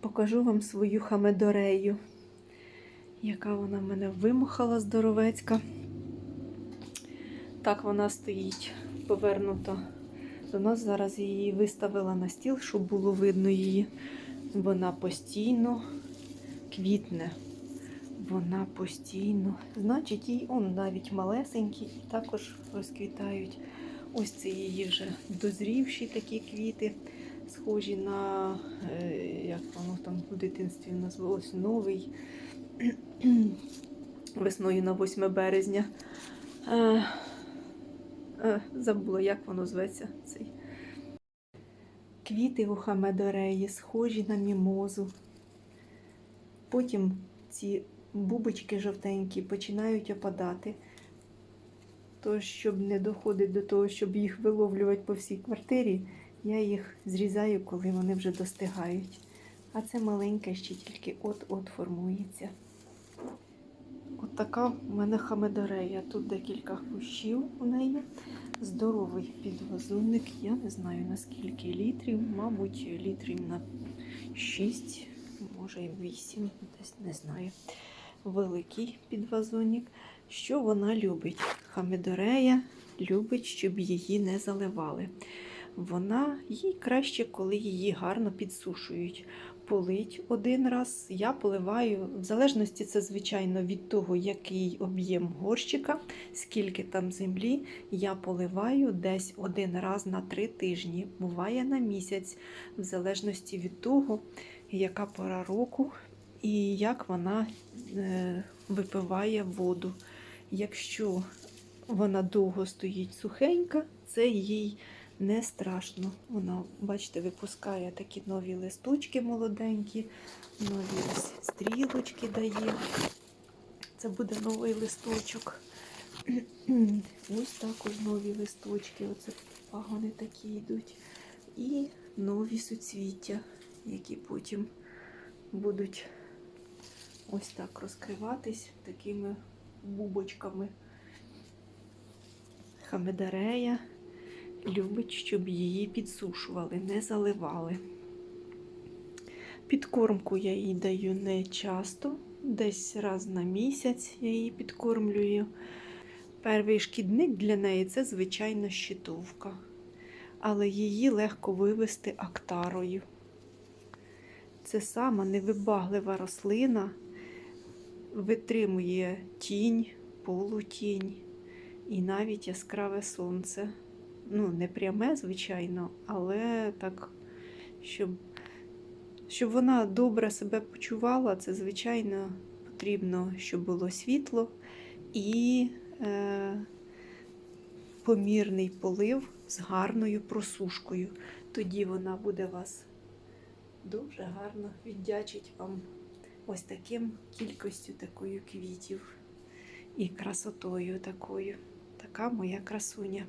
покажу вам свою хамедорею, яка вона в мене вимахала здоровецька. Так вона стоїть повернута до нас. Зараз її виставила на стіл, щоб було видно її. Вона постійно квітне. Вона постійно. Значить, їй он навіть малесенькі також розквітають. Ось це її вже дозрівші такі квіти, схожі на, е, як воно там в дитинстві назвалось, новий весною на 8 березня. Е, е, забула, як воно зветься. Цей. Квіти у хамедореї схожі на мімозу. Потім ці бубочки жовтенькі починають опадати. То, щоб не доходить до того, щоб їх виловлювати по всій квартирі, я їх зрізаю, коли вони вже достигають. А це маленьке ще тільки от-от формується. От така в мене хамедорея. Тут декілька кущів у неї. Здоровий підвазунник. Я не знаю наскільки літрів, мабуть, літрів на 6, може і 8, десь не знаю. Великий підвазонник. Що вона любить? Хамедорея любить, щоб її не заливали. Вона їй краще, коли її гарно підсушують. Полить один раз. Я поливаю, в залежності це, звичайно, від того, який об'єм горщика, скільки там землі, я поливаю десь один раз на три тижні, буває на місяць, в залежності від того, яка пора року і як вона е, випиває воду. Якщо вона довго стоїть сухенька, це їй не страшно. Вона, бачите, випускає такі нові листочки молоденькі, нові стрілочки дає. Це буде новий листочок. Ось також нові листочки. Оце пагони такі йдуть. І нові суцвіття, які потім будуть ось так розкриватись такими бубочками. Хамедарея любить, щоб її підсушували, не заливали. Підкормку я їй даю не часто, десь раз на місяць я її підкормлюю. Перший шкідник для неї це, звичайно, щитовка, але її легко вивести актарою. Це сама невибаглива рослина, витримує тінь, полутінь і навіть яскраве сонце. Ну, не пряме, звичайно, але так, щоб, щоб вона добре себе почувала, це, звичайно, потрібно, щоб було світло і е, помірний полив з гарною просушкою. Тоді вона буде вас дуже гарно віддячить вам ось таким кількістю такою квітів і красотою такою. Така моя красуня.